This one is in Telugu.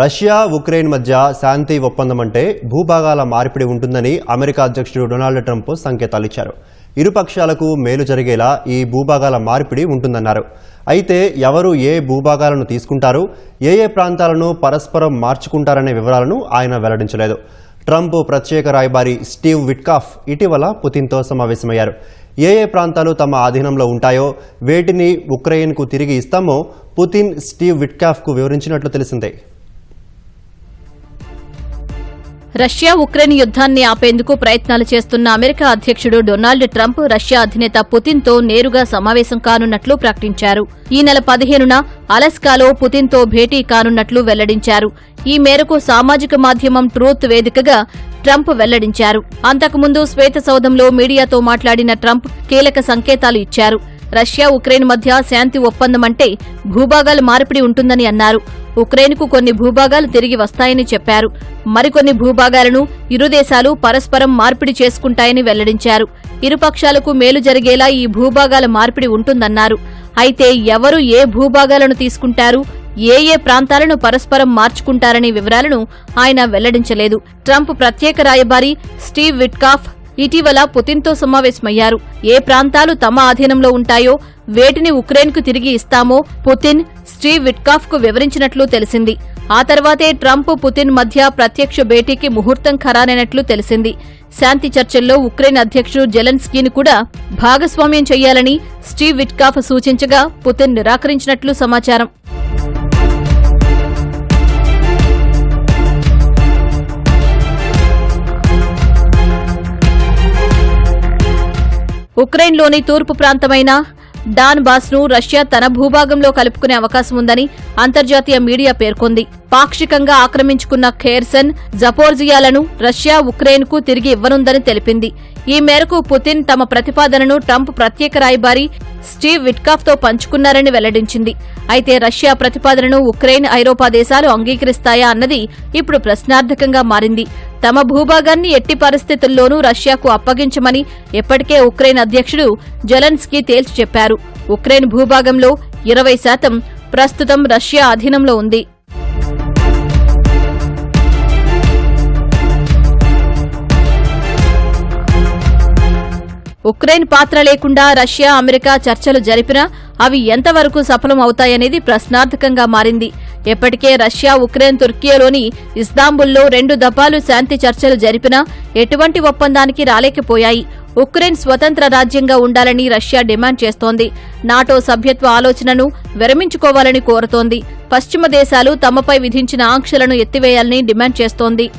రష్యా ఉక్రెయిన్ మధ్య శాంతి ఒప్పందం అంటే భూభాగాల మార్పిడి ఉంటుందని అమెరికా అధ్యక్షుడు డొనాల్డ్ ట్రంప్ సంకేతాలు ఇచ్చారు. ఇరు పక్షాలకు మేలు జరిగేలా ఈ భూభాగాల మార్పిడి ఉంటుందన్నారు. అయితే ఎవరు ఏ భూభాగాలను తీసుకుంటారు ఏ ఏ ప్రాంతాలను పరస్పరం మార్చుకుంటారనే వివరాలను ఆయన వెల్లడించలేదు. ట్రంప్ ప్రత్యేక రాయబారి స్టీవ్ విట్కాఫ్ ఇటీవల పుతిన్తో సమావేశమయ్యారు. ఏ ఏ ప్రాంతాలు తమ ఆధీనంలో ఉంటాయో వేటిని ఉక్రెయిన్కు తిరిగి ఇస్తామో పుతిన్ స్టీవ్ విట్కాఫ్కు వివరించినట్లు తెలిసిందే. రష్యా ఉక్రెయిన్ యుద్ధాన్ని ఆపేందుకు ప్రయత్నాలు చేస్తున్న అమెరికా అధ్యక్షుడు డొనాల్డ్ ట్రంప్ రష్యా అధినేత పుతిన్తో నేరుగా సమావేశం కానున్నట్లు ప్రకటించారు. ఈ నెల పదిహేనున అలస్కాలో పుతిన్తో భేటీ కానున్నట్లు వెల్లడించారు. ఈ మేరకు సామాజిక మాధ్యమం ట్రూత్ వేదికగా ట్రంప్ వెల్లడించారు. అంతకుముందు శ్వేత సౌధంలో మీడియాతో మాట్లాడిన ట్రంప్ కీలక సంకేతాలు ఇచ్చారు. రష్యా ఉక్రెయిన్ మధ్య శాంతి ఒప్పందం అంటే భూభాగాలు మార్పిడి ఉంటుందని అన్నారు. ఉక్రెయిన్కు కొన్ని భూభాగాలు తిరిగి వస్తాయని చెప్పారు. మరికొన్ని భూభాగాలను ఇరు దేశాలు పరస్పరం మార్పిడి చేసుకుంటాయని వెల్లడించారు. ఇరు పక్షాలకు మేలు జరిగేలా ఈ భూభాగాల మార్పిడి ఉంటుందన్నారు. అయితే ఎవరు ఏ భూభాగాలను తీసుకుంటారు ఏ ఏ ప్రాంతాలను పరస్పరం మార్చుకుంటారనే వివరాలను ఆయన వెల్లడించలేదు. ట్రంప్ ప్రత్యేక రాయబారి స్టీవ్ విట్కాఫ్ ఇటీవల పుతిన్తో సమావేశమయ్యారు. ఏ ప్రాంతాలు తమ ఆధీనంలో ఉంటాయో వేటిని ఉక్రెయిన్కు తిరిగి ఇస్తామో పుతిన్ స్టీవ్ విట్కాఫ్కు వివరించినట్లు తెలిసింది. ఆ తర్వాతే ట్రంప్ పుతిన్ మధ్య ప్రత్యక్ష భేటీకి ముహూర్తం ఖరారైనట్లు తెలిసింది. శాంతి చర్చల్లో ఉక్రెయిన్ అధ్యక్షుడు జెలెన్స్కీని కూడా భాగస్వామ్యం చేయాలని స్టీవ్ విట్కాఫ్ సూచించగా పుతిన్ నిరాకరించినట్లు సమాచారం. ఉక్రెయిన్లోని తూర్పు ప్రాంతమైన డాన్ బాస్ను రష్యా తన భూభాగంలో కలుపుకునే అవకాశం ఉందని అంతర్జాతీయ మీడియా పేర్కొంది. పాక్షికంగా ఆక్రమించుకున్న ఖేర్సన్ జపోర్జియాలను రష్యా ఉక్రెయిన్కు తిరిగి ఇవ్వనుందని తెలిపింది. ఈ మేరకు పుతిన్ తమ ప్రతిపాదనను ట్రంప్ ప్రత్యేక రాయబారి స్టీవ్ విట్కాఫ్తో పంచుకున్నారని వెల్లడించింది. అయితే రష్యా ప్రతిపాదనను ఉక్రెయిన్ ఐరోపా దేశాలు అంగీకరిస్తాయా అన్నది ఇప్పుడు ప్రశ్నార్థకంగా మారింది. తమ భూభాగాన్ని ఎట్టి పరిస్థితుల్లోనూ రష్యాకు అప్పగించమని ఇప్పటికే ఉక్రెయిన్ అధ్యక్షుడు జెలెన్స్కీ తేల్చి చెప్పారు. ఉక్రెయిన్ భూభాగంలో ఇరవై శాతం ప్రస్తుతం రష్యా అధీనంలో ఉంది. ఉక్రెయిన్ పాత్ర లేకుండా రష్యా అమెరికా చర్చలు జరిపినా అవి ఎంతవరకు సఫలం అవుతాయనేది ప్రశ్నార్థకంగా మారింది. ఇప్పటికే రష్యా ఉక్రెయిన్ తుర్కియాలోని ఇస్తాంబుల్లో రెండు దఫాలు శాంతి చర్చలు జరిపినా ఎటువంటి ఒప్పందానికి రాలేకపోయాయి. ఉక్రెయిన్ స్వతంత్ర రాజ్యంగా ఉండాలని రష్యా డిమాండ్ చేస్తోంది. నాటో సభ్యత్వ ఆలోచనను విరమించుకోవాలని కోరుతోంది. పశ్చిమ దేశాలు తమపై విధించిన ఆంక్షలను ఎత్తివేయాలని డిమాండ్ చేస్తోంది.